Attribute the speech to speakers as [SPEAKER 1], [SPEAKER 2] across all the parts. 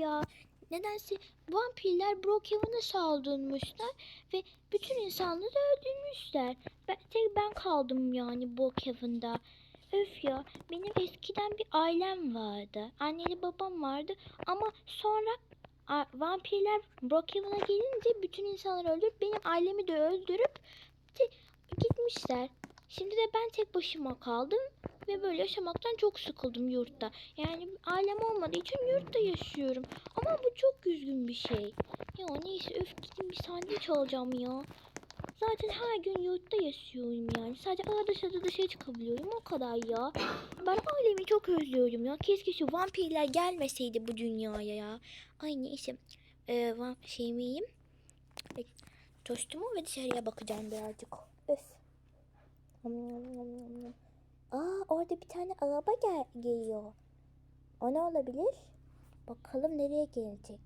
[SPEAKER 1] ya. Nedense vampirler Brookhaven'a saldırmışlar ve bütün insanları öldürmüşler. Ben, tek ben kaldım yani Brookhaven'da. Öf ya benim eskiden bir ailem vardı. Anneli babam vardı ama sonra vampirler Brookhaven'a gelince bütün insanları öldürüp benim ailemi de öldürüp gitmişler. Şimdi de ben tek başıma kaldım ve böyle yaşamaktan çok sıkıldım yurtta. Yani ailem olmadığı için yurtta yaşıyorum. Ama bu çok üzgün bir şey. Ya neyse öf gidin bir sandviç alacağım ya. Zaten her gün yurtta yaşıyorum yani. Sadece arada dışarıda dışarı çıkabiliyorum o kadar ya. Ben ailemi çok özlüyorum ya. Keşke şu vampirler gelmeseydi bu dünyaya ya. Ay neyse. Ee, şey miyim yiyeyim. Tostumu ve dışarıya bakacağım birazcık. Öf. Nom nom nom nom. Aa orada bir tane araba gel geliyor. O ne olabilir? Bakalım nereye gelecek.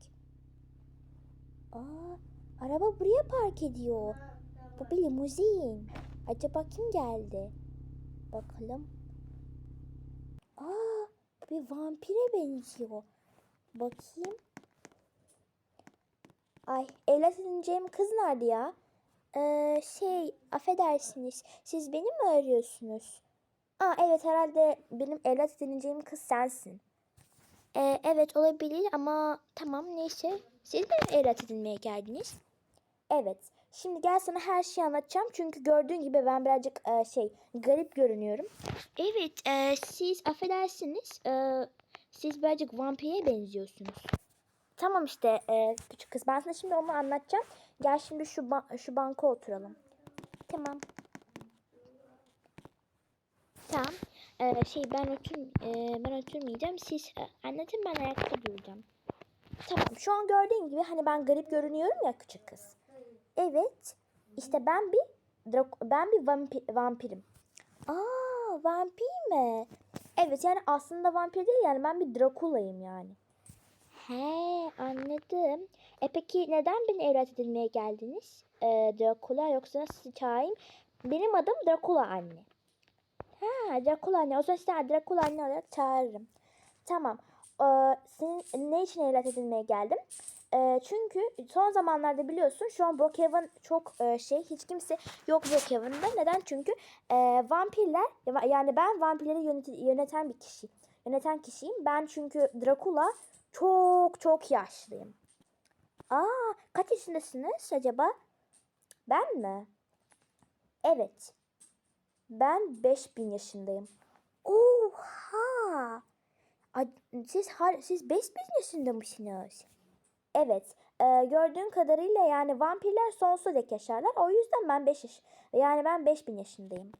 [SPEAKER 1] Aa araba buraya park ediyor. Bu bir limuzin. Acaba kim geldi? Bakalım. Aa bu bir vampire benziyor. Bakayım. Ay evlat edineceğim kız nerede ya? Ee, şey affedersiniz siz beni mi arıyorsunuz? Aa evet herhalde benim evlat edineceğim kız sensin.
[SPEAKER 2] Ee, evet olabilir ama tamam neyse. Siz benim evlat edinmeye geldiniz.
[SPEAKER 1] Evet. Şimdi gel sana her şeyi anlatacağım. Çünkü gördüğün gibi ben birazcık e, şey garip görünüyorum.
[SPEAKER 2] Evet e, siz affedersiniz. E, siz birazcık vampire benziyorsunuz.
[SPEAKER 1] Tamam işte e, küçük kız. Ben sana şimdi onu anlatacağım. Gel şimdi şu ba- şu banka oturalım. Tamam.
[SPEAKER 2] Tamam. Ee, şey ben otur e, ben oturmayacağım. Siz e, anlatın ben ayakta duracağım.
[SPEAKER 1] Tamam. Şu an gördüğün gibi hani ben garip görünüyorum ya küçük kız. Evet. İşte ben bir ben bir vampir, vampirim. Aa vampir mi? Evet yani aslında vampir değil yani ben bir Drakula'yım yani.
[SPEAKER 2] He anladım. E peki neden beni evlat edilmeye geldiniz?
[SPEAKER 1] Ee, Drakula yoksa nasıl çağayım? Benim adım Drakula anne. Ha Drakula anne. O zaman işte Drakula anne olarak çağırırım. Tamam. Ee, senin ne için evlat edinmeye geldim? Ee, çünkü son zamanlarda biliyorsun şu an Brookhaven çok e, şey hiç kimse yok Brookhaven'da. Neden? Çünkü e, vampirler yani ben vampirleri yönet yöneten bir kişi. Yöneten kişiyim. Ben çünkü Drakula çok çok yaşlıyım. Aa kaç yaşındasınız acaba? Ben mi? Evet. Ben 5000 yaşındayım.
[SPEAKER 2] Oha! Siz, siz 5000 yaşında mısınız?
[SPEAKER 1] Evet. E, gördüğün kadarıyla yani vampirler sonsuza dek yaşarlar. O yüzden ben 5 yaş yani ben 5000 yaşındayım.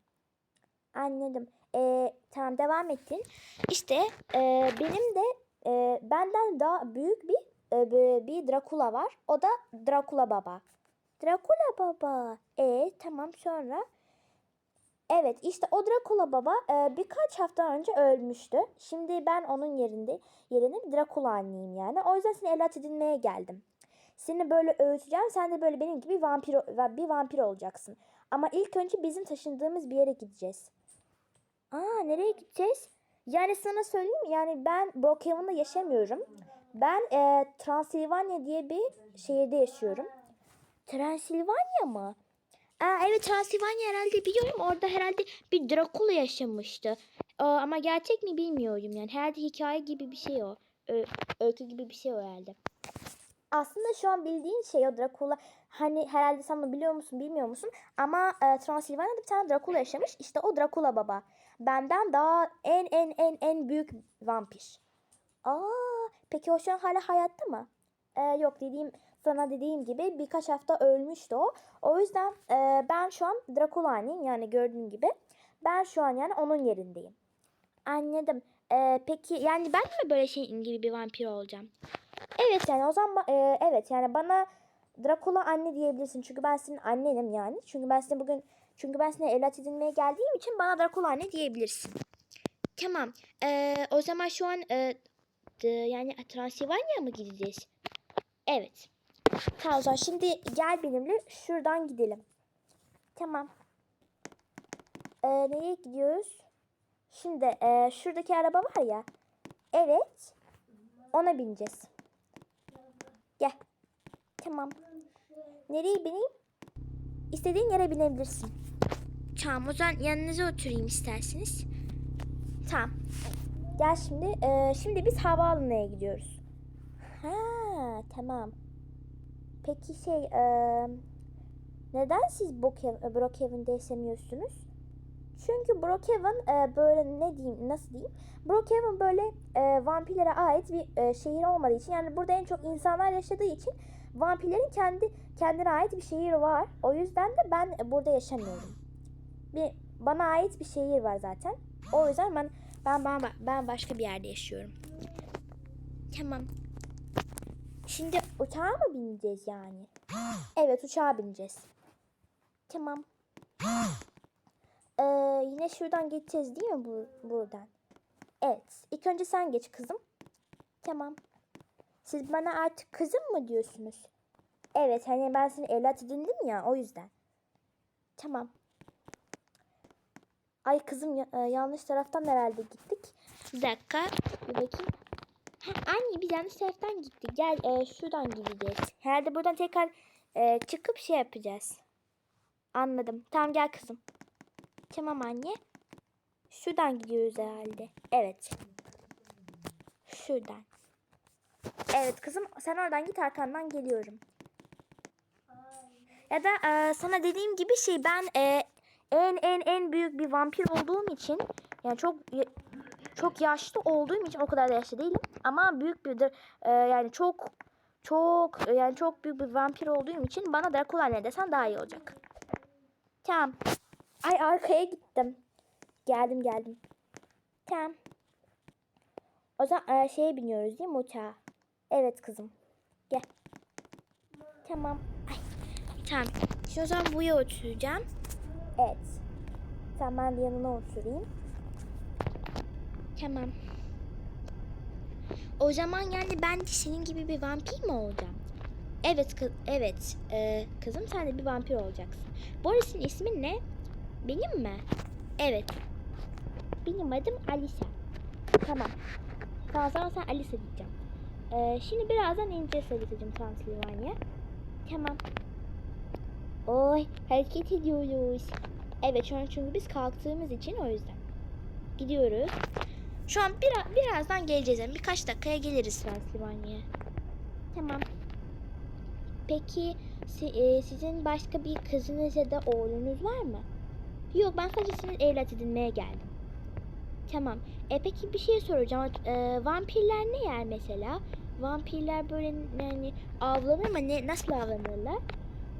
[SPEAKER 1] Anladım. E, tamam devam ettin. İşte e, benim de e, benden daha büyük bir e, bir Drakula var. O da Drakula baba.
[SPEAKER 2] Drakula baba.
[SPEAKER 1] E tamam sonra Evet işte o Drakula baba e, birkaç hafta önce ölmüştü. Şimdi ben onun yerinde yerine bir Drakula anneyim yani. O yüzden seni evlat edinmeye geldim. Seni böyle öğüteceğim. Sen de böyle benim gibi vampir, bir vampir olacaksın. Ama ilk önce bizim taşındığımız bir yere gideceğiz.
[SPEAKER 2] Aa nereye gideceğiz?
[SPEAKER 1] Yani sana söyleyeyim yani ben Brookhaven'da yaşamıyorum. Ben e, Transilvanya diye bir şehirde yaşıyorum.
[SPEAKER 2] Transilvanya mı? Aa, evet Transilvanya herhalde biliyorum orada herhalde bir Drakula yaşamıştı. Aa, ama gerçek mi bilmiyorum yani herhalde hikaye gibi bir şey o. Ö öykü gibi bir şey o herhalde.
[SPEAKER 1] Aslında şu an bildiğin şey o Drakula hani herhalde sen bunu biliyor musun bilmiyor musun ama e, Transilvanya'da bir tane Drakula yaşamış işte o Drakula baba. Benden daha en en en en büyük vampir.
[SPEAKER 2] Aa, peki o şu an hala hayatta mı?
[SPEAKER 1] Ee, yok dediğim sana dediğim gibi birkaç hafta ölmüştü o. O yüzden e, ben şu an Drakula'nın yani gördüğün gibi. Ben şu an yani onun yerindeyim.
[SPEAKER 2] Anladım. E, peki yani ben mi böyle şey gibi bir vampir olacağım?
[SPEAKER 1] Evet yani o zaman e, evet yani bana Drakula anne diyebilirsin. Çünkü ben senin annenim yani. Çünkü ben seni bugün çünkü ben seni evlat edinmeye geldiğim için bana Drakula anne diyebilirsin.
[SPEAKER 2] Tamam. E, o zaman şu an e, yani Transylvania mı gideceğiz?
[SPEAKER 1] Evet. Tamam o şimdi gel benimle şuradan gidelim. Tamam. Ee, nereye gidiyoruz? Şimdi e, şuradaki araba var ya. Evet. Ona bineceğiz. Gel. Tamam. Nereye bineyim? İstediğin yere binebilirsin.
[SPEAKER 2] Tamam o zaman yanınıza oturayım isterseniz.
[SPEAKER 1] Tamam. Gel şimdi. E, şimdi biz havaalanına gidiyoruz. Ha tamam. Peki şey e, neden siz Brookhaven, Brookhaven'de yaşamıyorsunuz? Çünkü Brookhaven e, böyle ne diyeyim nasıl diyeyim? Brookhaven böyle e, vampirlere ait bir e, şehir olmadığı için yani burada en çok insanlar yaşadığı için vampirlerin kendi kendine ait bir şehir var. O yüzden de ben burada yaşamıyorum. Bir bana ait bir şehir var zaten. O yüzden ben ben ben ben başka bir yerde yaşıyorum.
[SPEAKER 2] Tamam. Şimdi Uçağa mı bineceğiz yani?
[SPEAKER 1] evet uçağa bineceğiz. Tamam. Ee, yine şuradan geçeceğiz değil mi bu, buradan? Evet. İlk önce sen geç kızım. Tamam. Siz bana artık kızım mı diyorsunuz? Evet hani ben seni evlat edindim ya o yüzden. Tamam. Ay kızım e, yanlış taraftan herhalde gittik.
[SPEAKER 2] Bir dakika. Bir bakayım. Anne biz yanlış taraftan gitti, Gel e, şuradan gideceğiz.
[SPEAKER 1] Herhalde buradan tekrar e, çıkıp şey yapacağız. Anladım. Tamam gel kızım. Tamam anne. Şuradan gidiyoruz herhalde. Evet. Şuradan. Evet kızım sen oradan git arkandan geliyorum.
[SPEAKER 2] Ya da e, sana dediğim gibi şey ben e, en en en büyük bir vampir olduğum için yani çok çok yaşlı olduğum için o kadar da yaşlı değilim. Ama büyük bir e, yani çok çok e, yani çok büyük bir vampir olduğum için bana Drakula ne desen daha iyi olacak.
[SPEAKER 1] Tamam. Ay arkaya gittim. Geldim geldim. Tamam. O zaman e, şeye biniyoruz değil mi uçağa? Evet kızım. Gel. Tamam. Ay.
[SPEAKER 2] Tamam. Şimdi o zaman buya oturacağım.
[SPEAKER 1] Evet. Tamam ben de yanına oturayım.
[SPEAKER 2] Tamam. O zaman yani ben de senin gibi bir vampir mi olacağım? Evet kız, evet e, kızım sen de bir vampir olacaksın. Boris'in ismin ne? Benim mi? Evet.
[SPEAKER 1] Benim adım Alisa. Tamam. Tamam sana sen Alisa diyeceğim. Ee, şimdi birazdan ineceğiz Alisa'cığım Transilvanya. Tamam. Oy hareket ediyoruz. Evet şu an çünkü biz kalktığımız için o yüzden. Gidiyoruz.
[SPEAKER 2] Şu an bir, birazdan geleceğiz. Yani birkaç dakikaya geliriz Pensilvanya'ya. Tamam. Peki si, e, sizin başka bir kızınız ya da oğlunuz var mı?
[SPEAKER 1] Yok ben sadece sizin evlat edinmeye geldim.
[SPEAKER 2] Tamam. E peki bir şey soracağım. E, vampirler ne yer mesela? Vampirler böyle yani avlanır mı? Ne, nasıl avlanırlar?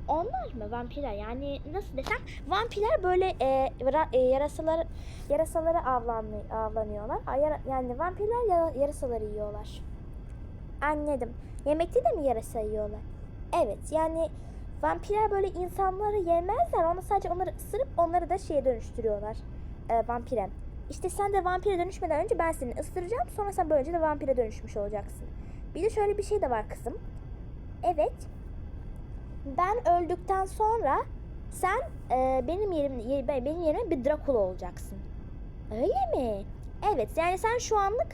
[SPEAKER 2] onlar mı vampirler yani nasıl desem vampirler böyle e, e, yarasalar yarasalara avlanlı, avlanıyorlar yani vampirler yarasaları yiyorlar
[SPEAKER 1] anladım yemekte de mi yarasa yiyorlar evet yani vampirler böyle insanları yemezler onu sadece onları ısırıp onları da şeye dönüştürüyorlar e, vampire İşte sen de vampire dönüşmeden önce ben seni ısıracağım sonra sen böylece de vampire dönüşmüş olacaksın bir de şöyle bir şey de var kızım evet ben öldükten sonra sen e, benim yerim benim yerime bir Drakula olacaksın.
[SPEAKER 2] Öyle mi?
[SPEAKER 1] Evet yani sen şu anlık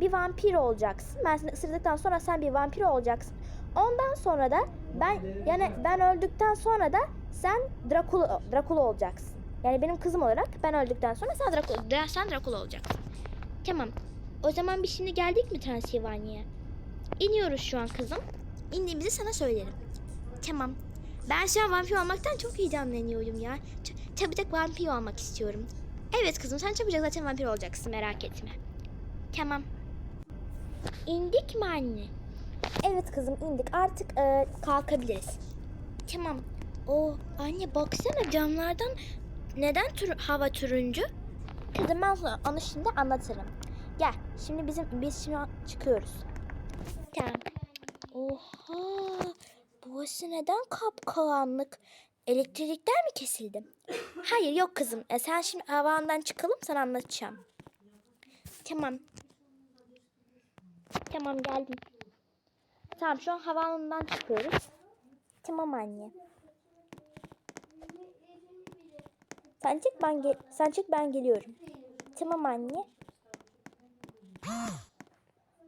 [SPEAKER 1] bir vampir olacaksın. Ben seni ısırdıktan sonra sen bir vampir olacaksın. Ondan sonra da ben yani ben öldükten sonra da sen Drakula Drakula olacaksın. Yani benim kızım olarak ben öldükten sonra sen Drakula sen Drakula olacaksın.
[SPEAKER 2] Tamam. O zaman biz şimdi geldik mi Transilvanya'ya? İniyoruz şu an kızım. İndiğimizi sana söylerim. Tamam. Ben şu an vampir olmaktan çok heyecanlanıyorum ya. Ç çabucak vampir olmak istiyorum. Evet kızım sen çabucak zaten vampir olacaksın merak etme. Tamam. İndik mi anne?
[SPEAKER 1] Evet kızım indik artık e, kalkabiliriz.
[SPEAKER 2] Tamam. O anne baksana camlardan neden tur hava turuncu?
[SPEAKER 1] Kızım ben sana onu şimdi anlatırım. Gel şimdi bizim biz şimdi çıkıyoruz.
[SPEAKER 2] Tamam. Oha Burası neden kapkaranlık? Elektrikler mi kesildi?
[SPEAKER 1] Hayır yok kızım. E, sen şimdi havandan çıkalım sana anlatacağım. Tamam. Tamam geldim. Tamam şu an havanından çıkıyoruz. Tamam anne. Sen çık ben gel sen çık ben geliyorum. Tamam anne.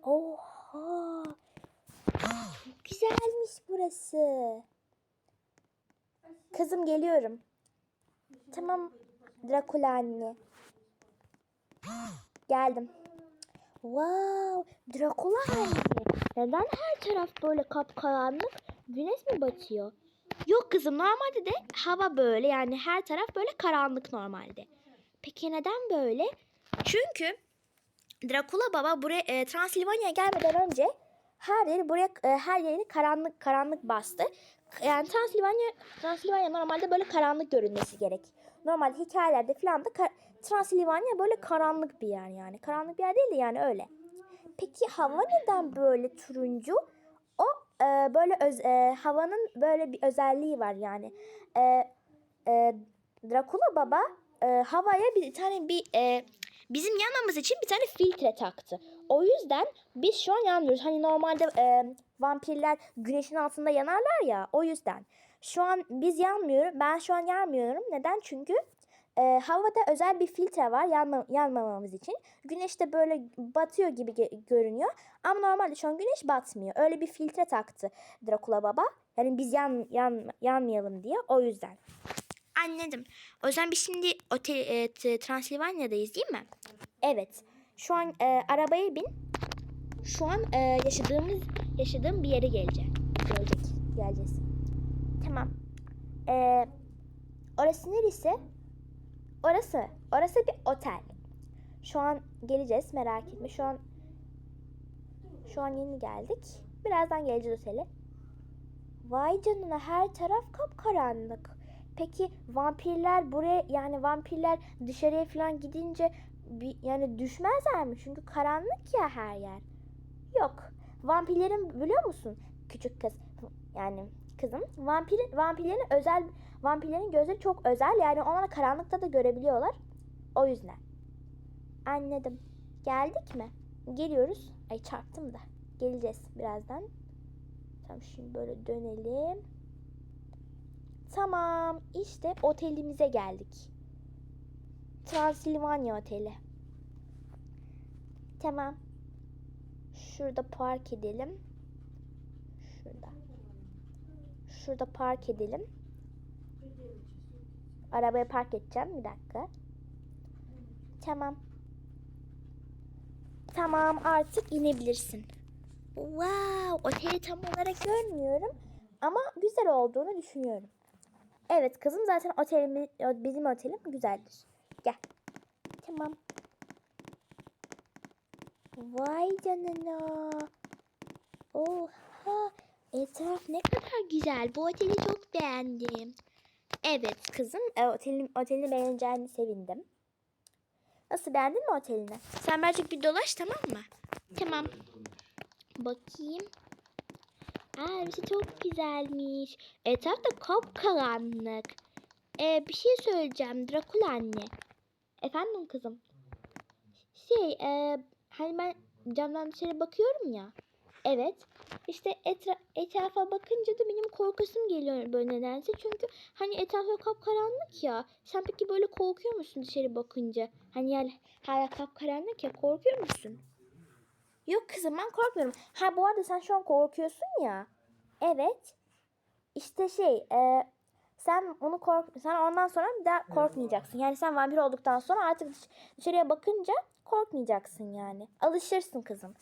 [SPEAKER 2] Oha güzelmiş burası.
[SPEAKER 1] Kızım geliyorum. Tamam Drakula anne. Geldim.
[SPEAKER 2] Wow, Drakula anne. Neden her taraf böyle kapkaranlık? Güneş mi batıyor?
[SPEAKER 1] Yok kızım normalde de hava böyle yani her taraf böyle karanlık normalde.
[SPEAKER 2] Peki neden böyle?
[SPEAKER 1] Çünkü Drakula baba buraya e, Transilvanya'ya gelmeden önce her yeri buraya e, her yerini karanlık karanlık bastı. Yani Transilvanya Transilvanya normalde böyle karanlık görünmesi gerek. Normalde hikayelerde falan da Transilvanya böyle karanlık bir yer yani. Karanlık bir yer değil de yani öyle. Peki hava neden böyle turuncu? O e, böyle öz, e, havanın böyle bir özelliği var yani. E, e, Drakula Baba e, havaya bir tane bir e, bizim yanmamız için bir tane filtre taktı. O yüzden biz şu an yanmıyoruz. Hani normalde e, vampirler güneşin altında yanarlar ya o yüzden. Şu an biz yanmıyorum. Ben şu an yanmıyorum. Neden? Çünkü e, havada özel bir filtre var yanma, yanmamamız için. Güneş de böyle batıyor gibi ge- görünüyor. Ama normalde şu an güneş batmıyor. Öyle bir filtre taktı Drakula Baba. Yani biz yan, yan, yanmayalım diye o yüzden
[SPEAKER 2] anladım. O zaman biz şimdi otel, e, Transilvanya'dayız değil mi?
[SPEAKER 1] Evet. Şu an e, arabaya bin. Şu an e, yaşadığımız yaşadığım bir yere geleceğiz. Gelecek. Geleceğiz. Tamam. E, orası neresi? Orası. Orası bir otel. Şu an geleceğiz merak etme. Şu an şu an yeni geldik. Birazdan geleceğiz otele.
[SPEAKER 2] Vay canına her taraf kapkaranlık. Peki vampirler buraya yani vampirler dışarıya falan gidince yani düşmezler mi? Çünkü karanlık ya her yer.
[SPEAKER 1] Yok. Vampirlerin biliyor musun küçük kız yani kızım vampirin vampirlerin özel vampirlerin gözleri çok özel yani onlar karanlıkta da görebiliyorlar. O yüzden. Anladım. Geldik mi? Geliyoruz. Ay çarptım da. Geleceğiz birazdan. Tamam şimdi böyle dönelim. Tamam işte otelimize geldik. Transilvanya Oteli. Tamam. Şurada park edelim. Şurada. Şurada park edelim. Arabaya park edeceğim. Bir dakika. Tamam. Tamam artık inebilirsin. Wow, oteli tam olarak görmüyorum ama güzel olduğunu düşünüyorum. Evet kızım zaten otelim, bizim otelim güzeldir. Gel. Tamam.
[SPEAKER 2] Vay canına. Oha. Etraf ne kadar güzel. Bu oteli çok beğendim.
[SPEAKER 1] Evet kızım. otelim otelin, otelini beğeneceğini sevindim. Nasıl beğendin mi otelini?
[SPEAKER 2] Sen birazcık bir dolaş tamam mı? Tamam. Bakayım. Abisi çok güzelmiş. Etraf da kapkaranlık. Ee, bir şey söyleyeceğim Drakul anne.
[SPEAKER 1] Efendim kızım.
[SPEAKER 2] Şey e, hani ben camdan dışarı bakıyorum ya. Evet. İşte etra etrafa bakınca da benim korkusum geliyor böyle nedense. Çünkü hani etrafta kapkaranlık ya. Sen peki böyle korkuyor musun dışarı bakınca? Hani yani hala kapkaranlık ya korkuyor musun?
[SPEAKER 1] Yok kızım ben korkmuyorum. Ha bu arada sen şu an korkuyorsun ya. Evet. İşte şey e, sen onu kork sen ondan sonra bir daha korkmayacaksın. Yani sen vampir olduktan sonra artık dış dışarıya bakınca korkmayacaksın yani. Alışırsın kızım.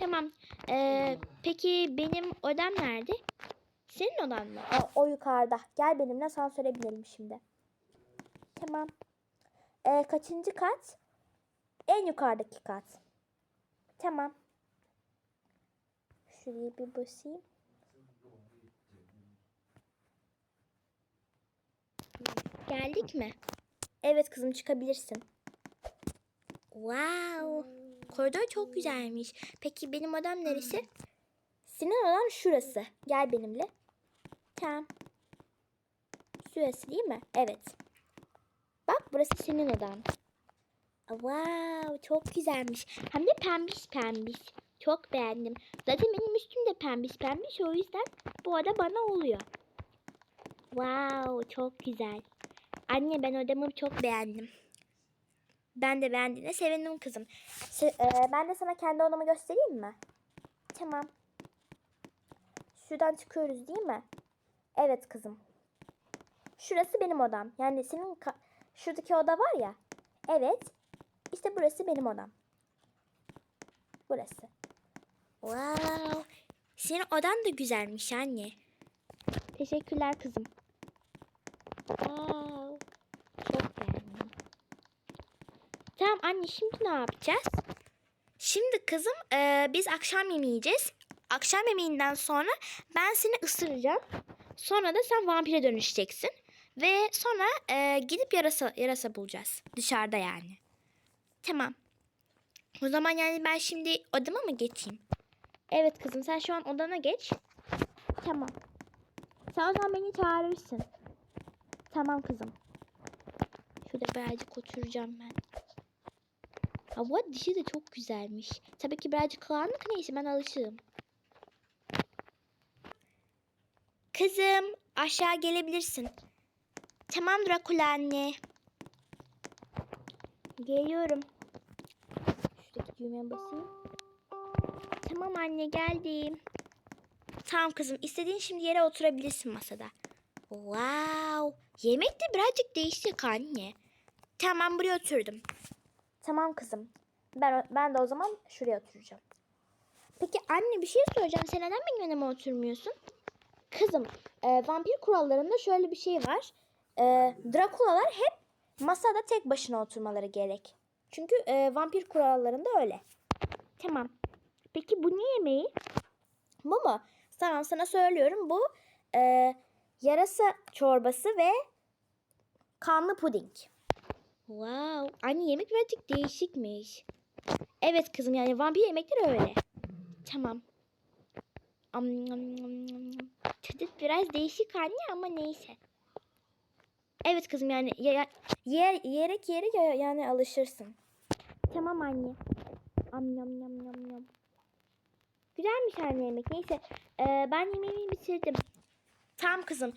[SPEAKER 2] Tamam. Ee, peki benim odam nerede? Senin odan mı?
[SPEAKER 1] O, o yukarıda. Gel benimle sansöre binelim şimdi. Tamam. Ee, kaçıncı kat? En yukarıdaki kat. Tamam. Şuraya bir basayım.
[SPEAKER 2] Geldik mi?
[SPEAKER 1] Evet kızım çıkabilirsin.
[SPEAKER 2] Wow. Koridor çok güzelmiş. Peki benim odam neresi?
[SPEAKER 1] Senin odam şurası. Gel benimle. Tamam. Şurası değil mi? Evet. Bak burası senin odan.
[SPEAKER 2] Wow çok güzelmiş. Hem de pembiş pembiş. Çok beğendim. Zaten benim üstüm de pembiş pembiş o yüzden bu arada bana oluyor. Wow çok güzel. Anne ben odamı çok beğendim. Ben de beğendiğine sevindim kızım.
[SPEAKER 1] Se e, ben de sana kendi odamı göstereyim mi? Tamam. Şuradan çıkıyoruz değil mi? Evet kızım. Şurası benim odam. Yani senin şuradaki oda var ya. Evet. İşte burası benim odam. Burası.
[SPEAKER 2] Wow. Senin odan da güzelmiş anne.
[SPEAKER 1] Teşekkürler kızım.
[SPEAKER 2] Wow. Çok beğendim. Tamam anne şimdi ne yapacağız? Şimdi kızım e, biz akşam yemeyeceğiz. Akşam yemeğinden sonra ben seni ısıracağım. Sonra da sen vampire dönüşeceksin. Ve sonra e, gidip yarasa, yarasa bulacağız. Dışarıda yani. Tamam. O zaman yani ben şimdi odama mı geçeyim?
[SPEAKER 1] Evet kızım sen şu an odana geç. Tamam. Sen o zaman beni çağırırsın. Tamam kızım.
[SPEAKER 2] Şurada birazcık oturacağım ben. Hava dişi de çok güzelmiş. Tabii ki birazcık karanlık neyse ben alışırım. Kızım aşağı gelebilirsin. Tamam Drakula anne.
[SPEAKER 1] Geliyorum. Şuradaki düğmeye basayım. Tamam anne geldim.
[SPEAKER 2] Tamam kızım istediğin şimdi yere oturabilirsin masada. Wow. Yemek de birazcık değişik anne. Tamam buraya oturdum.
[SPEAKER 1] Tamam kızım. Ben, ben de o zaman şuraya oturacağım.
[SPEAKER 2] Peki anne bir şey soracağım. Sen neden benim yanıma oturmuyorsun?
[SPEAKER 1] Kızım e, vampir kurallarında şöyle bir şey var. E, Drakulalar hep masada tek başına oturmaları gerek. Çünkü e, vampir kurallarında öyle.
[SPEAKER 2] Tamam. Peki bu ne yemeği?
[SPEAKER 1] Bu Tamam sana söylüyorum. Bu e, yarasa çorbası ve kanlı puding.
[SPEAKER 2] Wow. Anne yemek birazcık değişikmiş.
[SPEAKER 1] Evet kızım yani vampir yemekleri öyle.
[SPEAKER 2] Tamam. Am, am, am, am. Tadı biraz değişik anne ama neyse.
[SPEAKER 1] Evet kızım yani yer, yer, yerek yerek yani alışırsın. Tamam anne. Am yam yam yam yam. Güzelmiş anne yemek. Neyse e, ben yemeğimi bitirdim.
[SPEAKER 2] Tamam kızım.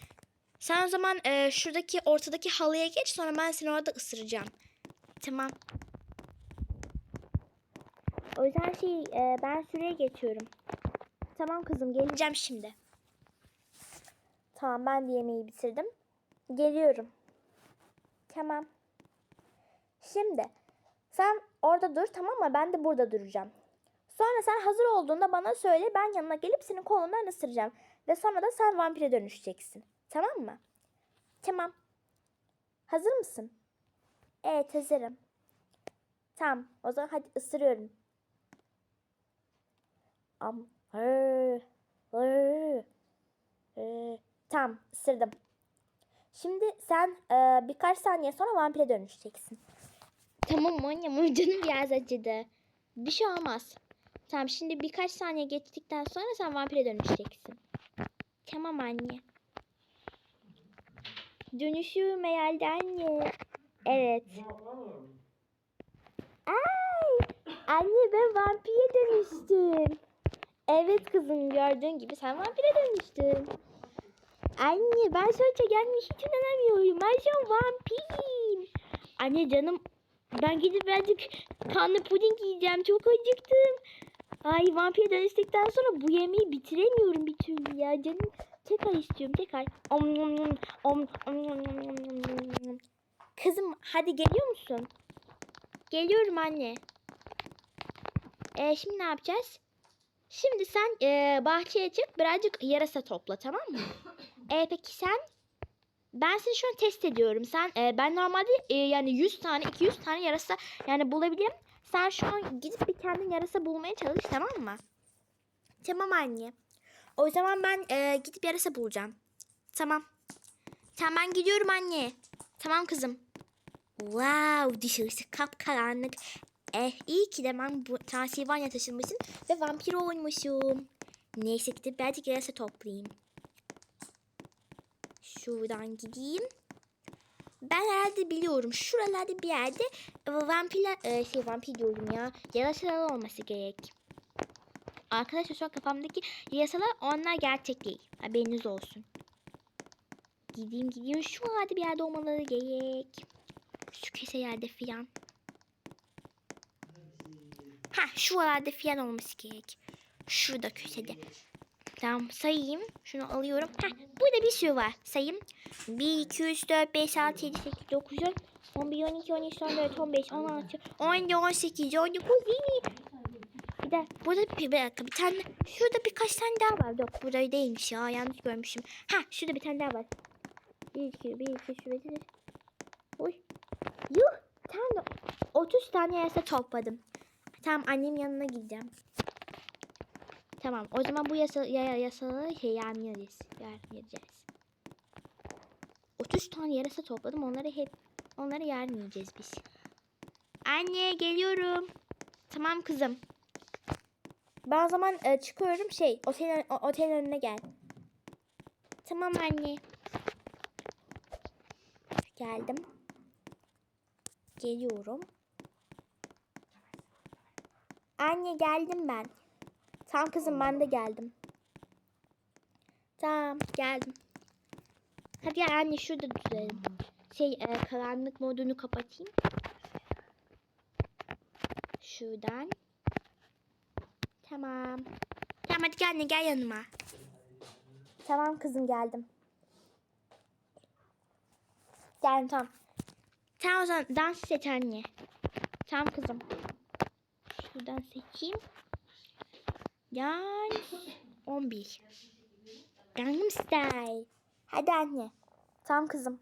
[SPEAKER 2] Sen o zaman e, şuradaki ortadaki halıya geç sonra ben seni orada ısıracağım. Tamam.
[SPEAKER 1] O yüzden şey e, ben süreye geçiyorum.
[SPEAKER 2] Tamam kızım geleceğim şimdi.
[SPEAKER 1] Tamam ben de yemeği bitirdim. Geliyorum. Tamam. Şimdi sen orada dur tamam mı? Ben de burada duracağım. Sonra sen hazır olduğunda bana söyle ben yanına gelip senin kolundan ısıracağım. Ve sonra da sen vampire dönüşeceksin. Tamam mı? Tamam. Hazır mısın?
[SPEAKER 2] Evet hazırım.
[SPEAKER 1] Tamam o zaman hadi ısırıyorum. Am Tamam ısırdım. Şimdi sen e, birkaç saniye sonra vampire dönüşeceksin.
[SPEAKER 2] Tamam annem canım biraz acıdı. Bir şey olmaz. Tamam şimdi birkaç saniye geçtikten sonra sen vampire dönüşeceksin. Tamam anne.
[SPEAKER 1] Dönüşüyorum herhalde anne. Evet.
[SPEAKER 2] Ay, anne ben vampire dönüştüm.
[SPEAKER 1] Evet kızım gördüğün gibi sen vampire dönüştün.
[SPEAKER 2] Anne ben sadece gelmiş hiç inanamıyorum. Ben şu an vampirim. Anne canım ben gidip birazcık kanlı puding yiyeceğim. Çok acıktım. Ay vampir dönüştükten sonra bu yemeği bitiremiyorum bir türlü ya. Canım tekrar istiyorum tekrar. Om nom nom om om nom nom nom nom. Kızım hadi geliyor musun?
[SPEAKER 1] Geliyorum anne.
[SPEAKER 2] Ee, şimdi ne yapacağız? Şimdi sen e, bahçeye çık birazcık yarasa topla tamam mı? e, peki sen ben seni şu an test ediyorum. Sen e, ben normalde e, yani 100 tane 200 tane yarasa yani bulabilirim sen şu an gidip bir kendin yarasa bulmaya çalış tamam mı?
[SPEAKER 1] Tamam anne.
[SPEAKER 2] O zaman ben e, gidip yarasa bulacağım. Tamam. Tamam ben gidiyorum anne. Tamam kızım. Wow dışarısı kapkaranlık. Eh iyi ki de ben bu Transilvanya taşınmışım ve vampir olmuşum. Neyse gidip belki yarasa toplayayım. Şuradan gideyim ben herhalde biliyorum. Şuralarda bir yerde e, vampirler şey vampir diyorum ya. Yarasalar olması gerek. Arkadaşlar şu an kafamdaki yasalar onlar gerçek değil. Haberiniz olsun. Gideyim gidiyorum, Şu halde bir yerde olmaları gerek. Şu köşe yerde filan. Ha şu halde filan olması gerek. Şurada köşede. Tamam sayayım. Şunu alıyorum. Heh, burada bir sürü var. Sayayım. 1, 2, 3, 4, 5, 6, 7, 8, 9, 10, 11, 12, 13, 14, 15, 16, 17, 18, 19, 20. Bir de burada bir, bir dakika bir tane şurada birkaç tane daha var. Yok burada değilmiş ya yanlış görmüşüm. Ha şurada bir tane daha var. 1, 2, 1, 2, şurada. Oy. Yuh. Tam 30 tane yasa topladım. Tamam annem yanına gideceğim. Tamam o zaman bu yasa, ya, yasalara şey, yarın yeriz. 30 tane yarasa topladım. Onları hep onları yarın biz. Anne geliyorum. Tamam kızım.
[SPEAKER 1] Ben o zaman e, çıkıyorum şey otel otel önüne gel.
[SPEAKER 2] Tamam anne.
[SPEAKER 1] Geldim. Geliyorum. Anne geldim ben. Tamam kızım ben de geldim. Tamam geldim. Hadi ya anne şurada düzelim. Şey e, karanlık modunu kapatayım. Şuradan. Tamam.
[SPEAKER 2] Tamam hadi gel anne gel yanıma.
[SPEAKER 1] Tamam kızım geldim. Geldim tamam.
[SPEAKER 2] Tamam o zaman dans seç anne.
[SPEAKER 1] Tamam kızım. Şuradan seçeyim. Yani 11.
[SPEAKER 2] Gangnam Style.
[SPEAKER 1] Hadi anne. Tam kızım.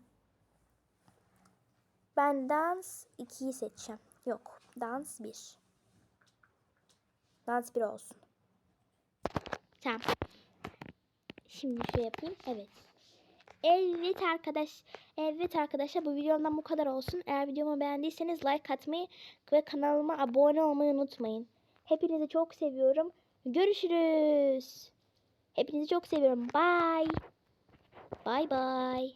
[SPEAKER 1] Ben dans 2'yi seçeceğim. Yok. Dans 1. Dans 1 olsun.
[SPEAKER 2] Tamam. Şimdi şey yapayım. Evet. Evet arkadaş, evet arkadaşlar bu videomdan bu kadar olsun. Eğer videomu beğendiyseniz like atmayı ve kanalıma abone olmayı unutmayın. Hepinizi çok seviyorum. Görüşürüz. Hepinizi çok seviyorum. Bye. Bye bye.